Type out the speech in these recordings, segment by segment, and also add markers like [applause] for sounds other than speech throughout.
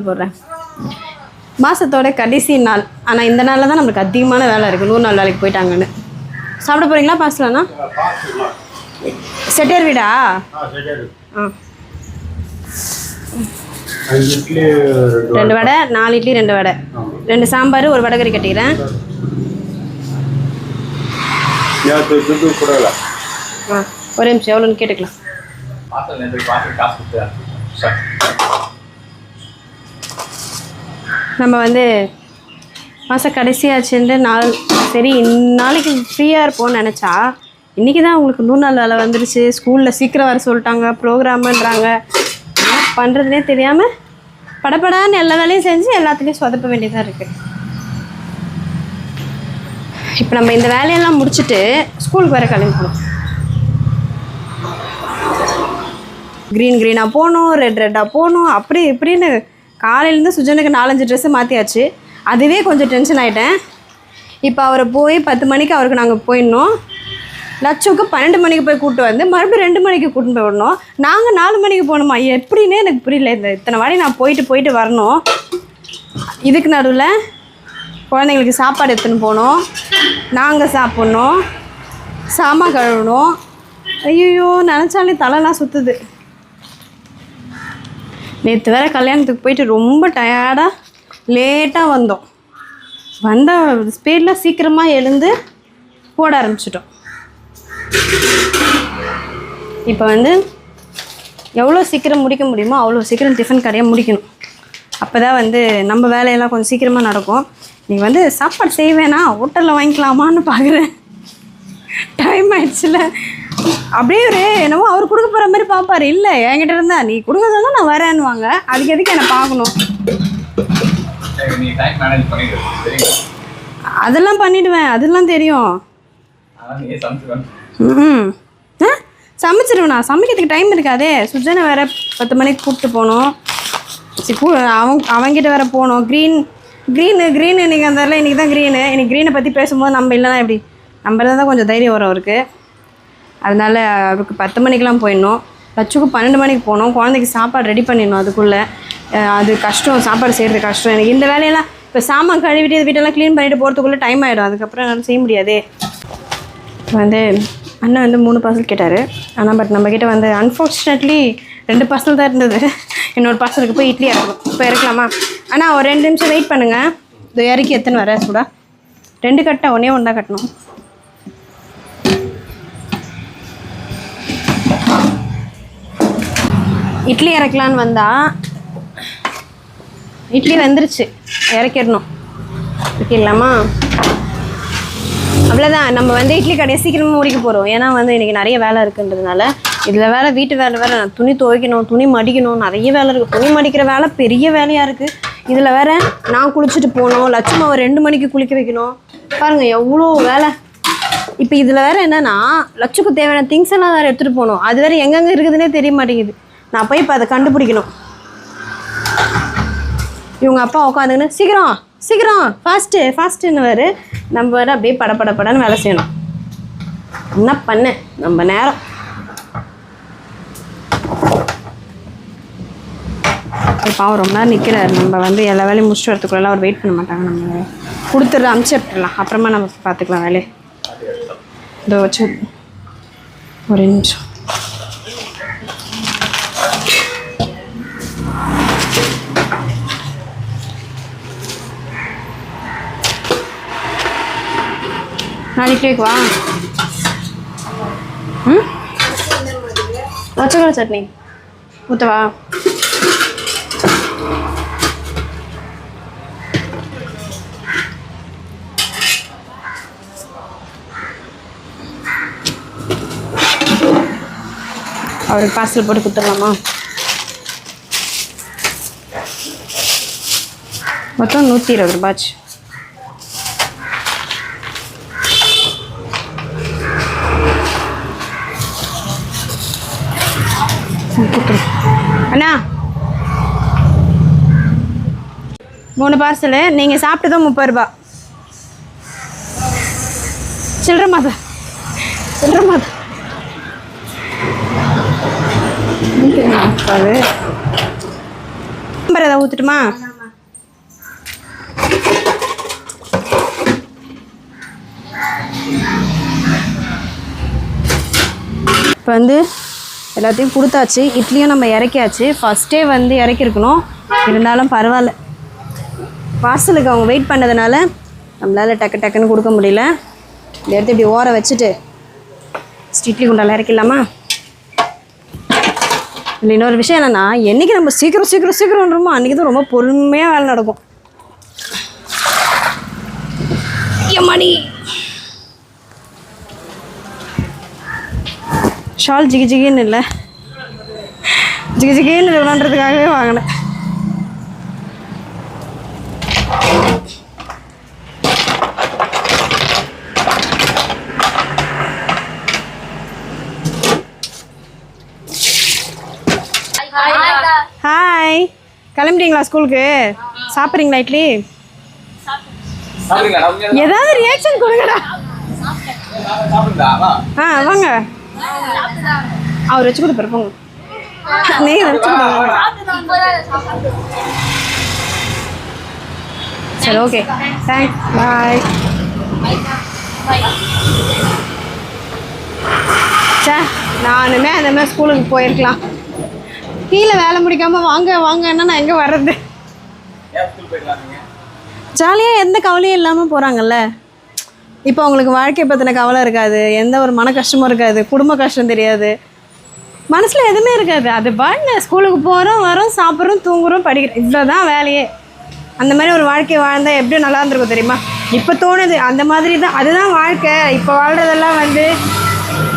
போடுறேன். மாதத்தோட கடைசி நாள். ஆனால் இந்த நாளில் தான் நம்மளுக்கு அதிகமான வேலை இருக்குது நூறு நாள் வேலைக்கு போயிட்டாங்கன்னு. சாப்பிட போகிறீங்களா பாஸ்லாண்ணா செட்டியார் வீடா? ஆ. ரெண்டு வடை நாலு இட்லி ரெண்டு வடை. ரெண்டு சாம்பார் ஒரு வடகறி கட்டிக்கிறேன். ஆ. ஒரு நிமிஷம் எவ்வளோன்னு கேட்டுக்கலாம். நம்ம வந்து மாத கடைசியாச்சுன்ட்டு நாள் சரி நாளைக்கு ஃப்ரீயாக இருப்போம்னு நினச்சா இன்றைக்கி தான் உங்களுக்கு நூறு நாள் வேலை வந்துருச்சு. ஸ்கூலில் சீக்கிரம் வர சொல்லிட்டாங்க ப்ரோக்ராமுன்றாங்க. என்ன பண்ணுறதுனே தெரியாமல் படபடான்னு எல்லா வேலையும் செஞ்சு எல்லாத்துலேயும் சொதப்ப வேண்டியதாக இருக்குது இப்போ நம்ம இந்த வேலையெல்லாம் முடிச்சுட்டு ஸ்கூலுக்கு வர கிளம்பிக்கணும். க்ரீன் க்ரீனாக போகணும் ரெட் ரெட்டாக போகணும் அப்படி இப்படின்னு காலையிலேருந்து சுஜனுக்கு நாலஞ்சு ட்ரெஸ்ஸு மாற்றியாச்சு அதுவே கொஞ்சம் டென்ஷன் ஆகிட்டேன் இப்போ அவரை போய் பத்து மணிக்கு அவருக்கு நாங்கள் போயிடணும். லட்சுக்கு பன்னெண்டு மணிக்கு போய் கூப்பிட்டு வந்து மறுபடியும் ரெண்டு மணிக்கு கூட்டிட்டு போய் விடணும். நாங்கள் நாலு மணிக்கு போகணுமா? எப்படின்னே எனக்கு புரியல. இந்த இத்தனை வாடி நான் போயிட்டு போயிட்டு வரணும். இதுக்கு நடுவில் குழந்தைங்களுக்கு சாப்பாடு எடுத்துன்னு போகணும். நாங்கள் சாப்பிட்ணும். சாமான் கழுவணும். ஐயோ நினச்சாலே தலைலாம் சுற்றுது நேற்று வேற கல்யாணத்துக்கு போயிட்டு ரொம்ப டயர்டாக லேட்டாக வந்தோம். வந்த ஸ்பீடில் சீக்கிரமாக எழுந்து போட ஆரம்பிச்சிட்டோம். இப்போ வந்து எவ்வளோ சீக்கிரம் முடிக்க முடியுமோ அவ்வளோ சீக்கிரம் டிஃபன் கடையை முடிக்கணும். அப்போ தான் வந்து நம்ம வேலையெல்லாம் கொஞ்சம் சீக்கிரமாக நடக்கும். நீ வந்து சாப்பாடு செய்வேனா? ஹோட்டலில் வாங்கிக்கலாமான்னு பார்க்குறேன் டைம் [laughs] ஆயிடுச்சுல. அப்படியே ஒரு என்னமோ அவர் கொடுக்க போகிற மாதிரி பார்ப்பாரு. இல்லை என்கிட்ட இருந்தா நீ கொடுக்கறதா நான் வரேன்னுவாங்க. அதுக்கு எதுக்கு என்னை பார்க்கணும்? அதெல்லாம் பண்ணிடுவேன். அதெல்லாம் தெரியும். ம் சமைச்சிருவேண்ணா சமைக்கிறதுக்கு டைம் இருக்காதே. சுஜனை வேற பத்து மணிக்கு கூப்பிட்டு போகணும். சரி கூ அவன் அவன்கிட்ட வேற போகணும். க்ரீன் க்ரீனு க்ரீன் இன்னைக்கு அந்த இன்னைக்கு தான் க்ரீனு இன்னைக்கு க்ரீனை பற்றி பேசும்போது நம்ம இல்லைனா எப்படி? நம்ம தான் கொஞ்சம் தைரியம் வரும் அவருக்கு. அதனால் அவருக்கு பத்து மணிக்கெலாம் போயிடணும். லட்சுக்கு பன்னெண்டு மணிக்கு போனோம் குழந்தைக்கு சாப்பாடு ரெடி பண்ணிடணும் அதுக்குள்ளே. அது கஷ்டம். சாப்பாடு செய்கிறது கஷ்டம். எனக்கு இந்த வேலையெல்லாம் இப்போ சாமான் கழுவிட்டு வீட்டெல்லாம் க்ளீன் பண்ணிட்டு போகிறதுக்குள்ளே டைம் ஆகிடும் அதுக்கப்புறம் என்னால் செய்ய முடியாதே. வந்து அண்ணன் வந்து மூணு பார்சல் கேட்டார். ஆனால் பட் நம்மக்கிட்ட வந்து அன்ஃபார்ச்சுனேட்லி ரெண்டு பார்சல் தான் இருந்தது. இன்னொரு பார்சலுக்கு போய் இட்லி இறக்கணும். இப்போ இறக்கலாமா? அண்ணா ஒரு ரெண்டு நிமிஷம் வெயிட் பண்ணுங்கள் இது இறக்கி எத்தனை வர சூடா. ரெண்டு கட்டை ஒன்றே ஒன்றா கட்டணும். இட்லி இறக்கலான்னு வந்தால் இட்லி வந்துருச்சு. இறக்கிடணும். இறக்கிடலாமா? அவ்வளோதான் நம்ம வந்து இட்லி கடையை சீக்கிரமாக முடிக்க போகிறோம் ஏன்னா வந்து இன்றைக்கி நிறைய வேலை இருக்குன்றதுனால இதில் வேலை வீட்டு வேலை வேறு நான் துணி துவைக்கணும் துணி மடிக்கணும் நிறைய வேலை இருக்குது துணி மடிக்கிற வேலை பெரிய வேலையாக இருக்குது இதில் வேறு நான் குளிச்சுட்டு போகணும் லட்சுமாவை ரெண்டு மணிக்கு குளிக்க வைக்கணும். பாருங்கள் எவ்வளோ வேலை. இப்போ இதில் வேறு என்னென்னா லட்சுக்கு தேவையான திங்ஸ் எல்லாம் வேறு எடுத்துகிட்டு போகணும். அது வேறு எங்கெங்கே இருக்குதுன்னே தெரிய மாட்டேங்குது. நான் போய் இப்போ அதை கண்டுபிடிக்கணும். இவங்க அப்பா உட்காந்துக்கின்னு சீக்கிரம் சீக்கிரம் ஃபாஸ்ட்டு ஃபாஸ்ட்டுன்னு நம்ம வேறு அப்படியே படப்படப்படன்னு படன்னு வேலை செய்யணும். என்ன பண்ண? நம்ம நேரம். பாவம் ரொம்ப நேரம் நிற்கிறாரு நம்ம வந்து எல்லா வேலையும் முடிச்சுட்டு வரத்துக்குள்ள அவர் வெயிட் பண்ண மாட்டாங்க. நம்ம கொடுத்துட்ற அமுச்சு விட்டுறலாம். அப்புறமா நம்ம பார்த்துக்கலாம் வேலையை. இதோ வச்சு ஒரு நிமிஷம். நாளைக்கு வா ம்? வச்சக்கடை சட்னி. ஊற்றவா அவருக்கு பார்சல் போட்டு கொடுத்துடலாமா? மொத்தம் நூற்றி இருபது ரூபாச்சு அண்ணா. மூணு பார்சலு நீங்கள் சாப்பிட்டதும் முப்பது ரூபா. சில்லற மாதா. சில்லற மாதா. முப்பது. சாம்பார் ஊற்றுட்டுமா இப்போ வந்து எல்லாத்தையும் கொடுத்தாச்சு. இட்லியும் நம்ம இறக்கியாச்சு. ஃபஸ்ட்டே வந்து இறக்கிருக்கணும் இருந்தாலும் பரவாயில்ல. பார்சலுக்கு அவங்க வெயிட் பண்ணதுனால நம்மளால் டக்கு டக்குன்னு கொடுக்க முடியல. இதை எடுத்து இப்படி ஓர வச்சுட்டு ஃபஸ்ட் இட்லி குண்டால இறக்கிடலாமா? இல்லை இன்னொரு விஷயம் என்னென்னா என்றைக்கு நம்ம சீக்கிரம் சீக்கிரம் சீக்கிரம்ன்றோமோ அன்றைக்கி தான் ரொம்ப பொறுமையாக வேலை நடக்கும். மணி. ஷால் ஜிகி ஜிகின்னு இல்லை. ஜிகி ஜிகின்னு விளாண்டுறதுக்காகவே வாங்கினேன். ஹாய் கிளம்பிட்டீங்களா ஸ்கூலுக்கு? சாப்பிட்றீங்களா இட்லி? ஏதாவது ரியாக்ஷன் கொடுங்கடா. ஆ வாங்க. அவர் வச்சு கொடுப்பாரு போங்க. நீங்கள் வச்சு சரி ஓகே தேங்க்ஸ் பாய் சே நானுமே அந்த மாதிரி ஸ்கூலுக்கு போயிருக்கலாம். கீழே வேலை முடிக்காமல் வாங்க வாங்கன்னா நான் எங்கே வர்றது? ஜாலியாக எந்த கவலையும் இல்லாமல் போகிறாங்கல்ல இப்போ அவங்களுக்கு வாழ்க்கையை பற்றின கவலை இருக்காது எந்த ஒரு மன கஷ்டமும் இருக்காது குடும்ப கஷ்டம் தெரியாது. மனசில் எதுவுமே இருக்காது. அது பாட்டு ஸ்கூலுக்கு போகிறோம் வரோம் சாப்பிட்றோம் தூங்குறோம் படிக்கிறோம். இவ்வளோ தான் வேலையே. அந்த மாதிரி ஒரு வாழ்க்கை வாழ்ந்தால் எப்படி நல்லா இருந்திருக்கும் தெரியுமா? இப்போ தோணுது. அந்த மாதிரி தான். அதுதான் வாழ்க்கை. இப்போ வாழ்கிறதெல்லாம் வந்து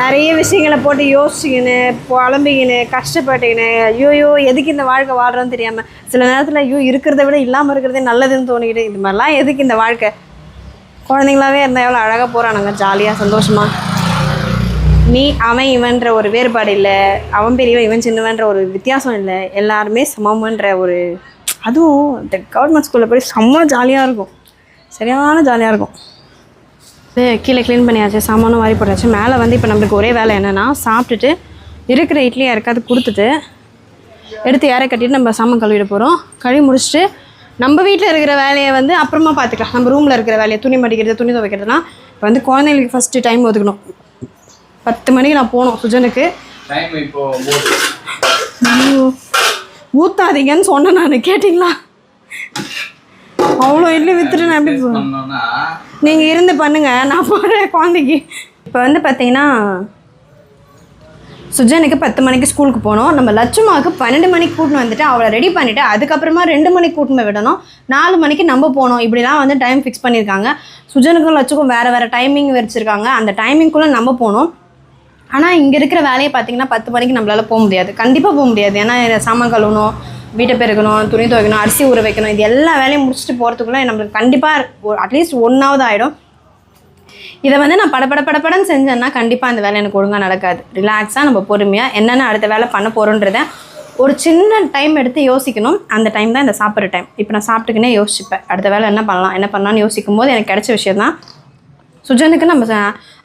நிறைய விஷயங்களை போட்டு யோசிச்சுக்கின்னு புலம்பிக்கின்னு கஷ்டப்பட்டுக்கின்னு ஐயோயோ எதுக்கு இந்த வாழ்க்கை வாழ்கிறோன்னு தெரியாமல் சில நேரத்தில் ஐயோ இருக்கிறத விட இல்லாமல் இருக்கிறதே நல்லதுன்னு தோணிக்கிட்டு இது மாதிரிலாம் எதுக்கு இந்த வாழ்க்கை? குழந்தைங்களாவே இருந்தால் எவ்வளோ அழகாக போகிறானுங்க ஜாலியாக சந்தோஷமாக நீ அவன் இவன்ற ஒரு வேறுபாடு இல்லை. அவன் பெரியவன் இவன் சின்னவன்ற ஒரு வித்தியாசம் இல்லை. எல்லாருமே சமம்ன்ற ஒரு அதுவும் இந்த கவர்மெண்ட் ஸ்கூலில் போய் செம்ம ஜாலியாக இருக்கும். சரியான ஜாலியாக இருக்கும். இது கீழே க்ளீன் பண்ணியாச்சு சாமானும் வாரி போட்டாச்சு. மேலே வந்து இப்போ நம்மளுக்கு ஒரே வேலை என்னென்னா சாப்பிட்டுட்டு இருக்கிற இட்லி யாருக்காவது கொடுத்துட்டு எடுத்து யாரை கட்டிட்டு நம்ம சாமான் கழுவிட போகிறோம் கழுவி முடிச்சுட்டு நம்ம வீட்டில் இருக்கிற வேலையை வந்து அப்புறமா பார்த்துக்கலாம் நம்ம ரூமில் இருக்கிற வேலையை துணி மடிக்கிறது துணி துவைக்கிறதுலாம் இப்போ வந்து குழந்தைங்களுக்கு ஃபஸ்ட்டு டைம் ஒதுக்கணும். பத்து மணிக்கு நான் போகணும் சுஜனுக்கு. ஊத்தாதீங்கன்னு சொன்னேன் நான் கேட்டிங்களா? அவ்வளோ இட்லி வித்துட்டு நான் எப்படி போவேன்? நீங்கள் இருந்து பண்ணுங்க நான் போகிறேன் குழந்தைக்கு. இப்போ வந்து பார்த்தீங்கன்னா சுஜனுக்கு பத்து மணிக்கு ஸ்கூலுக்கு போகணும் நம்ம லட்சுமாவுக்கு பன்னெண்டு மணிக்கு கூட்டின்னு வந்துட்டு அவளை ரெடி பண்ணிவிட்டு அதுக்கப்புறமா ரெண்டு மணிக்கு கூட்டின்னு விடணும். நாலு மணிக்கு நம்ம போகணும் இப்படிலாம் வந்து டைம் ஃபிக்ஸ் பண்ணியிருக்காங்க. சுஜனுக்கும் லட்சுக்கும் வேறு வேறு டைமிங் வச்சுருக்காங்க. அந்த டைமிங்குள்ளே நம்ம போகணும் ஆனால் இங்கே இருக்கிற வேலையை பார்த்தீங்கன்னா பத்து மணிக்கு நம்மளால் போக முடியாது. கண்டிப்பாக போக முடியாது. ஏன்னா சாமான் கழுவணும் வீட்டை பெருக்கணும் துணி துவைக்கணும் அரிசி ஊற வைக்கணும் இது எல்லா வேலையும் முடிச்சுட்டு போகிறதுக்குள்ளே நம்மளுக்கு கண்டிப்பாக அட்லீஸ்ட் ஒன்றாவது ஆகிடும் இதை வந்து நான் படபட படபடன்னு செஞ்சேன்னா கண்டிப்பாக அந்த வேலை எனக்கு ஒழுங்காக நடக்காது. ரிலாக்ஸாக நம்ம பொறுமையாக என்னென்ன அடுத்த வேலை பண்ண போகிறோன்றத ஒரு சின்ன டைம் எடுத்து யோசிக்கணும். அந்த டைம் தான் இந்த சாப்பிட்ற டைம் இப்போ நான் சாப்பிட்டுக்கினே யோசிச்சுப்பேன். அடுத்த வேலை என்ன பண்ணலாம் என்ன பண்ணலாம்னு யோசிக்கும் போது எனக்கு கிடைச்ச விஷயம் தான் சுஜனுக்கு நம்ம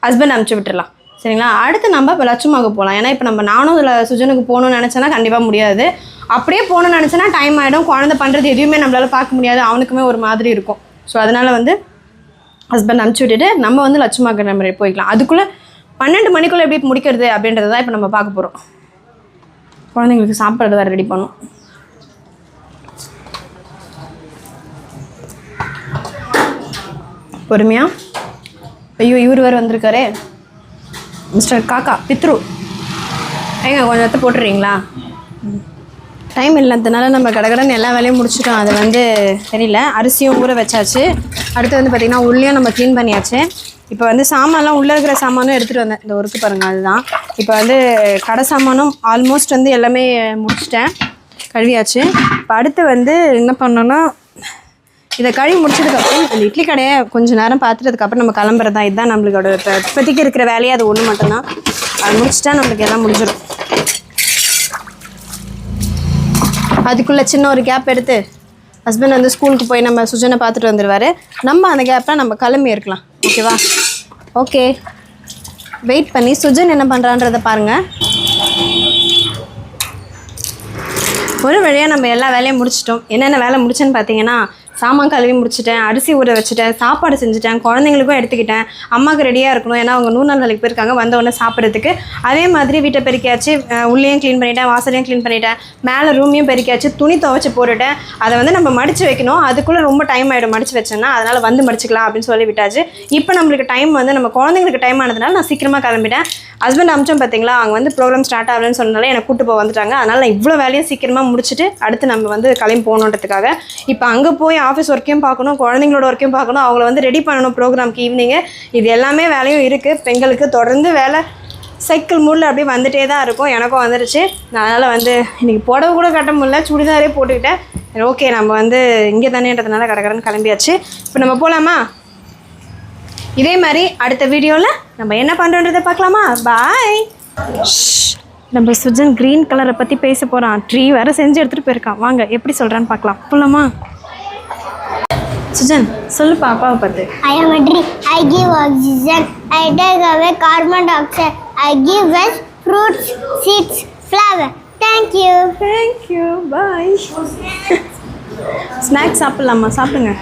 ஹஸ்பண்ட் அனுப்பிச்சி விட்டுடலாம் சரிங்களா? அடுத்து நம்ம இப்போ லட்சுமாவுக்கு போகலாம். ஏன்னா இப்போ நம்ம நானும் இதில் சுஜனுக்கு போகணும்னு நினச்சேன்னா கண்டிப்பாக முடியாது. அப்படியே போகணும்னு நினச்சேன்னா டைம் ஆகிடும் குழந்தை பண்ணுறது எதுவுமே நம்மளால் பார்க்க முடியாது. அவனுக்குமே ஒரு மாதிரி இருக்கும். ஸோ அதனால் வந்து ஹஸ்பண்ட் அனுப்பிச்சி விட்டுட்டு நம்ம வந்து லட்சுமாக்கு நம்ம போய்க்கலாம். அதுக்குள்ளே பன்னெண்டு மணிக்குள்ளே எப்படி முடிக்கிறது அப்படின்றத தான் இப்போ நம்ம பார்க்க போகிறோம் குழந்தைங்களுக்கு சாப்பாடு வேறு ரெடி பண்ணும். பொறுமையாக ஐயோ இவர் வேறு வந்திருக்காரே. மிஸ்டர் காக்கா பித்ரு. ஏங்க கொஞ்சம் போட்டுறீங்களா? ம் டைம் இல்லாததுனால நம்ம கடகடன்னு எல்லா வேலையும் முடிச்சிட்டோம். அது வந்து தெரியல. அரிசியும் ஊற வச்சாச்சு. அடுத்து வந்து பார்த்திங்கன்னா உள்ளேயும் நம்ம க்ளீன் பண்ணியாச்சு. இப்போ வந்து சாமான்லாம் உள்ளே இருக்கிற சாமானும் எடுத்துகிட்டு வந்தேன். இந்த ஒர்க்கு பாருங்கள் அதுதான். இப்போ வந்து கடை சாமானும் ஆல்மோஸ்ட் வந்து எல்லாமே முடிச்சிட்டேன். கழுவியாச்சு. இப்போ அடுத்து வந்து என்ன பண்ணோன்னா இதை கழுவி முடிச்சதுக்கப்புறம் இந்த இட்லி கடையை கொஞ்சம் நேரம் பார்த்துட்டதுக்கப்புறம் நம்ம கிளம்புறது தான் இதுதான் நம்மளோட இப்போ இப்போதைக்கு இருக்கிற வேலையே. அது ஒன்று மட்டும்தான். அது முடிச்சிட்டா நம்மளுக்கு எல்லாம் முடிஞ்சிடும் அதுக்குள்ளே சின்ன ஒரு கேப் எடுத்து ஹஸ்பண்ட் வந்து ஸ்கூலுக்கு போய் நம்ம சுஜனை பார்த்துட்டு வந்துடுவார் நம்ம அந்த கேப்பில் நம்ம கிளம்பி இருக்கலாம். ஓகேவா ஓகே வெயிட் பண்ணி சுஜன் என்ன பண்ணுறான்றதை பாருங்கள் ஒரு வழியாக நம்ம எல்லா வேலையும் முடிச்சிட்டோம். என்னென்ன வேலை முடிச்சேன்னு பார்த்தீங்கன்னா சாமான் கழுவி முடிச்சிட்டேன் அரிசி ஊற வச்சுட்டேன் சாப்பாடு செஞ்சுட்டேன் குழந்தைங்களுக்கும் எடுத்துக்கிட்டேன். அம்மாவுக்கு ரெடியாக இருக்கணும். ஏன்னா அவங்க நூறு நாள் வேலைக்கு போயிருக்காங்க வந்தவொடனே சாப்பிட்றதுக்கு. அதே மாதிரி வீட்டை பெருக்கியாச்சு உள்ளேயும் க்ளீன் பண்ணிட்டேன் வாசலையும் க்ளீன் பண்ணிட்டேன். மேலே ரூமையும் பெருக்கியாச்சு துணி துவைச்சி போட்டுட்டேன். அதை வந்து நம்ம மடித்து வைக்கணும். அதுக்குள்ளே ரொம்ப டைம் ஆகிடும் மடித்து வச்சேன்னா அதனால் வந்து மடிச்சுக்கலாம் அப்படின்னு சொல்லி விட்டாச்சு இப்போ நம்மளுக்கு டைம் வந்து நம்ம குழந்தைங்களுக்கு டைம் ஆனதுனால நான் சீக்கிரமாக கிளம்பிட்டேன். ஹஸ்பண்ட் அமிச்சோம் பார்த்தீங்களா அவங்க வந்து ப்ரோக்ராம் ஸ்டார்ட் ஆகலன்னு சொன்னனால என்னை கூட்டு போக வந்துட்டாங்க. அதனால் நான் இவ்வளோ வேலையும் சீக்கிரமாக முடிச்சுட்டு அடுத்து நம்ம வந்து கிளம்பி போகணுன்றதுக்காக. இப்போ அங்கே போய் ஆஃபீஸ் ஒர்க்கையும் பார்க்கணும் குழந்தைங்களோட ஒர்க்கையும் பார்க்கணும் அவங்கள வந்து ரெடி பண்ணணும் ப்ரோக்ராம்க்கு ஈவினிங்கு இது எல்லாமே வேலையும் இருக்குது பெண்களுக்கு தொடர்ந்து வேலை சைக்கிள் மூடில் அப்படியே வந்துகிட்டே தான் இருக்கும். எனக்கும் வந்துருச்சு. அதனால் வந்து இன்றைக்கி புடவை கூட கட்ட முடியல. சுடிதாரே போட்டுக்கிட்டேன். ஓகே நம்ம வந்து இங்கே தானேன்றதுனால கடற்கரன்னு கிளம்பியாச்சு. இப்போ நம்ம போகலாமா இதே மாதிரி அடுத்த வீடியோவில் நம்ம என்ன பண்ணுறோன்றதை பார்க்கலாமா? பாய் நம்ம சுஜன் க்ரீன் கலரை பற்றி பேச போகிறான் ட்ரீ வேறு செஞ்சு எடுத்துகிட்டு போயிருக்கான். வாங்க எப்படி சொல்கிறான்னு பார்க்கலாம். போகலாமா சுஜன் சொல்லுப்பா அப்பாவை பார்த்து. Am a tree. I give oxygen. I take away carbon dioxide. I give waste, fruits, seeds, flower. Thank you. Thank you bye snacks சாப்பிட்லாமா? சாப்பிடுங்க.